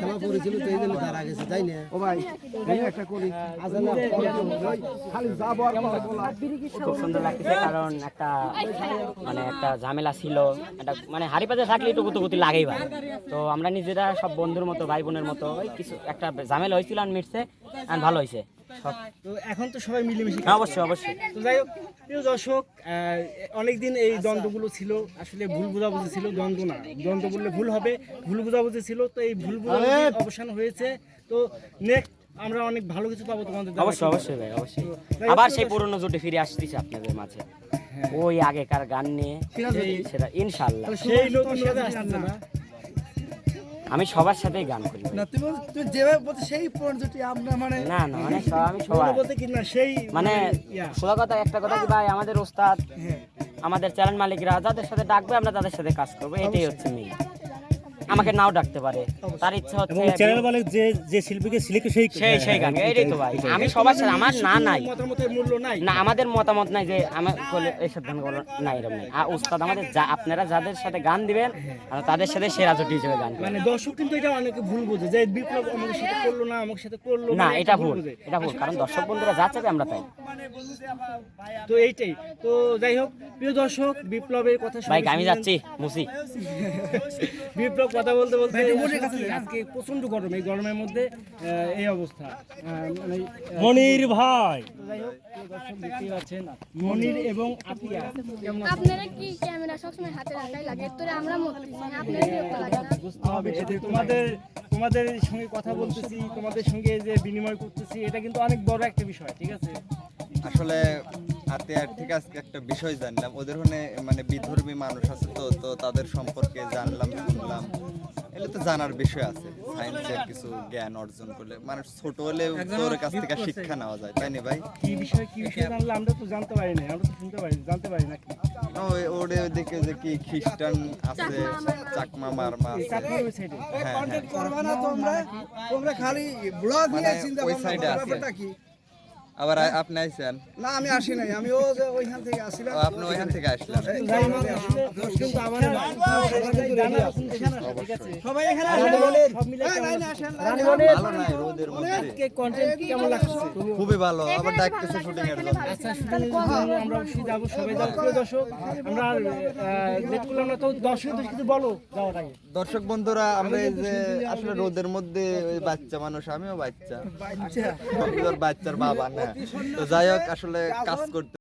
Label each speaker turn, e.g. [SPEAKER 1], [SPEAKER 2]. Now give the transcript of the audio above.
[SPEAKER 1] সেবা পড়েছিল তো এই জন্য তারা গেছে তাই না?
[SPEAKER 2] ও ভাই একটা করি। আছে না খালি যাব আর
[SPEAKER 3] খুব সুন্দর লাগতেছে কারণ একটা মানে একটা ঝামেলা ছিল। একটা মানে হাড়ি পাতে থাকলে একটু গুতুগুতি লাগেই ভাই। তো আমরা নিজেরা সব বন্ধুর মতো ভাই বোনের মতো ওই কিছু একটা ঝামেলা হয়েছিল আর মিটছে আর ভালো হয়েছে।
[SPEAKER 4] তো এখন তো সবাই মিলেমিশে
[SPEAKER 3] হ্যাঁ, অবশ্যই অবশ্যই।
[SPEAKER 4] তো যাই হোক প্রিয় দর্শক অনেকদিন এই দ্বন্দ্বগুলো ছিল আসলে ভুল বোঝাবুঝি ছিল দ্বন্দ্ব না। দ্বন্দ্ব বললে ভুল হবে ভুল বোঝাবুঝি ছিল তো এই ভুল বোঝাবুঝি অবসান হয়েছে। তো নেক্সট আমরা অনেক ভালো কিছু পাবো তোমাদের
[SPEAKER 3] অবশ্যই অবশ্যই ভাই অবশ্যই। আবার সেই পুরনো জুটে ফিরে আসতেছে আপনাদের মাঝে। ওই আগেকার গান নিয়ে সেটা ইনশাল্লাহ
[SPEAKER 4] সেই নতুন আসছে না।
[SPEAKER 3] আমি সবার সাথেই গান করি
[SPEAKER 2] না তুমি তুমি যেভাবে বলছো সেই পর্যন্ত আমরা মানে
[SPEAKER 3] না না মানে সব- আমি সবার।
[SPEAKER 4] বলতে কি না সেই
[SPEAKER 3] মানে। সোজা কথা একটা কথা কি ভাই আমাদের ওস্তাদ আমাদের চ্যানেল মালিকরা যাদের সাথে ডাকবে আমরা তাদের সাথে কাজ করব এটাই হচ্ছে মেইন আমাকে নাও ডাকতে পারে। তার ইচ্ছা হচ্ছে
[SPEAKER 5] চ্যানেল মালিক যে যে শিল্পীকে সিলেক্ট সেই
[SPEAKER 3] সেই সেই গান। এইটাই তো ভাই। আমি সবার সাথে আমার না নাই।
[SPEAKER 4] মতামতের মূল্য নাই।
[SPEAKER 3] না আমাদের মতামত নাই যে আমার বলে এইসব গান বলো না এরকম নেই। আর উস্তাদ আমাদের যা আপনারা যাদের সাথে গান দিবেন আর তাদের সাথে সেরা জুটি হিসেবে গান
[SPEAKER 4] মানে দর্শক কিন্তু এটা অনেকে ভুল বোঝে যে বিপ্লব আমাদের সাথে করল না আমার সাথে করল
[SPEAKER 3] না এটা ভুল এটা ভুল কারণ দর্শক বন্ধুরা যা চাবে আমরা তাই।
[SPEAKER 4] তো এইটাই। তো যাই হোক প্রিয় দর্শক বিপ্লবের কথা
[SPEAKER 3] ভাই আমি যাচ্ছি মুসি।
[SPEAKER 4] বিপ্লব কথা বলতে বলতে আজকে প্রচণ্ড গরম এই গরমের মধ্যে এই অবস্থা। মানে
[SPEAKER 5] মনির ভাই।
[SPEAKER 4] যাই হোক দর্শক দেখতেই পাচ্ছেন মনির এবং আতিয়া। কেমন
[SPEAKER 6] আপনারা কি ক্যামেরা সবসময় হাতে রাখাই লাগে? তোরে আমরা মরতেছি আপনারা বিরক্ত লাগে? না
[SPEAKER 4] বুঝতে হবে তোমাদের তোমাদের সঙ্গে কথা বলতেছি তোমাদের সঙ্গে যে বিনিময় করতেছি এটা কিন্তু অনেক বড় একটা বিষয় ঠিক আছে?
[SPEAKER 7] আসলে হাতে আর ঠিক আছে একটা বিষয় জানলাম। ওদের ওখানে মানে বিধর্মী মানুষ আছে তো তো তাদের সম্পর্কে জানলাম শুনলাম। এগুলো তো জানার বিষয় আছে। সায়েন্সের কিছু জ্ঞান অর্জন করলে। মানুষ ছোট হলে তোর কাছ থেকে শিক্ষা নেওয়া যায় তাই না ভাই?
[SPEAKER 4] কি বিষয় কি বিষয় জানলে আমরা তো জানতে পারি না আমরা তো শুনতে পারি জানতে পারি নাকি?
[SPEAKER 7] ওই ওরে ওদিকে যে কি খ্রিস্টান আছে চাকমা মারমা আছে। হ্যাঁ হ্যাঁ।
[SPEAKER 2] করবা না তোমরা? তোমরা খালি ব্লগ নিয়ে
[SPEAKER 7] মানে
[SPEAKER 2] চিন্তা ভাবনা করো, ব্যাপারটা কি?
[SPEAKER 7] আবার আপনি আইছেন?
[SPEAKER 2] না আমি আসি নাই। আমি ও যে ওইখান থেকে আসিলাম।
[SPEAKER 7] ও, আপনি ওইখান থেকে আসলেন।
[SPEAKER 4] কিন্তু আমার আছে?
[SPEAKER 2] সবাই এখানে
[SPEAKER 4] সব মিলে কেমন
[SPEAKER 2] নাই, না,
[SPEAKER 4] লাগছে?
[SPEAKER 2] আসেন,
[SPEAKER 4] রানী
[SPEAKER 2] আসেন।
[SPEAKER 7] ভালো নাই রোদের মধ্যে।
[SPEAKER 4] আজকে কন্টেন্ট কেমন লাগছে?
[SPEAKER 7] খুবই ভালো। আবার ডাকতেছে শুটিং এর জন্য।
[SPEAKER 4] আচ্ছা শুটিং আমরা অবশ্যই যাব সবাই যাব। প্রিয় দর্শক আমরা লেট করলাম না তো দর্শক কিছু বলো। যাওয়ার আগে।
[SPEAKER 7] দর্শক বন্ধুরা আমরা এই যে আসলে রোদের মধ্যে ওই বাচ্চা মানুষ আমিও বাচ্চা। তোর বাচ্চার বাবা না তো যাই হোক আসলে কাজ করতে